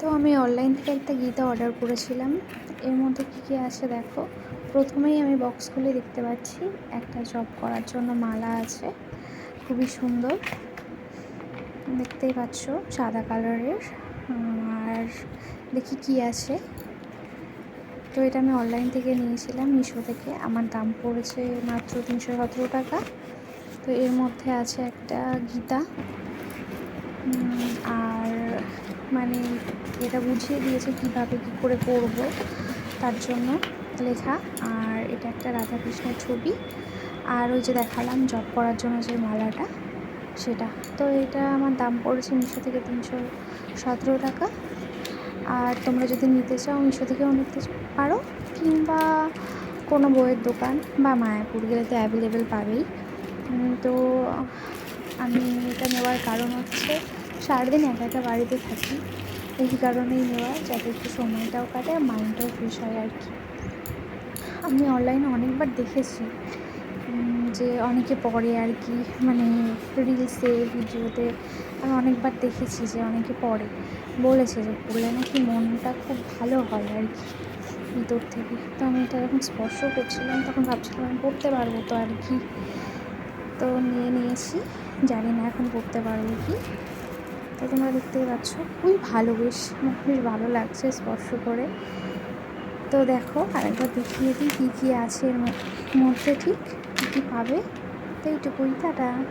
তো আমি অনলাইন থেকে একটা গীতা অর্ডার করেছিলাম। এর মধ্যে কী কী আছে দেখো? প্রথমেই আমি বক্স খুলে দেখতে পাচ্ছি। একটা জব করার জন্য মালা আছে। খুবই সুন্দর। দেখতেই পাচ্ছ, সাদা কালারের আর দেখি কি আছে। তো এটা আমি অনলাইন থেকে নিয়েছিলাম মিশো থেকে। আমার দাম পড়েছে মাত্র তিনশো সতেরো টাকা। তো এর মধ্যে আছে একটা গীতা। আর মানে এটা বুঝিয়ে দিয়েছে কীভাবে কী করে করব তার জন্য লেখা। আর এটা একটা রাধাকৃষ্ণের ছবি। আর ওই যে দেখালাম জব করার জন্য যে মালাটা, সেটা। তো এটা আমার দাম পড়েছে মিশো থেকে তিনশো সতেরো টাকা। আর তোমরা যদি নিতে চাও মিশো থেকেও নিতে পারো। কিংবা কোনো বইয়ের দোকান বা মায়াপুর গেলে তো অ্যাভেলেবেল পাবেই। তো আমি এটা নেওয়ার কারণ হচ্ছে সারাদিন একা একা বাড়িতে থাকি। এই কারণেই নেওয়া যাতে একটু সময়টাও কাটে আর মাইন্ডটাও ফ্রেশ হয় আর কি। আমি অনলাইনে অনেকবার দেখেছি যে অনেকে পড়ে আর কি মানে রিলসে ভিডিওতে আমি অনেকবার দেখেছি যে অনেকে পড়ে বলেছে যে পড়লে নাকি মনটা খুব ভালো হয় আর কি, ভিতর থেকে। তো আমি এটা যখন স্পর্শ করছিলাম, তখন ভাবছিলাম আমি পড়তে পারব তো আর কি। তো নিয়ে নিয়েছি, জানি না এখন পড়তে পারব কি। তো তোমরা দেখতেই পাচ্ছ। খুবই ভালো বেশ বেশ ভালো লাগছে স্পর্শ করে। তো দেখো, আরেকবার দেখিয়ে দিই কী কী আছে এর মধ্যে ঠিক, কী কী পাবে। তো এইটুকুই, টাটা।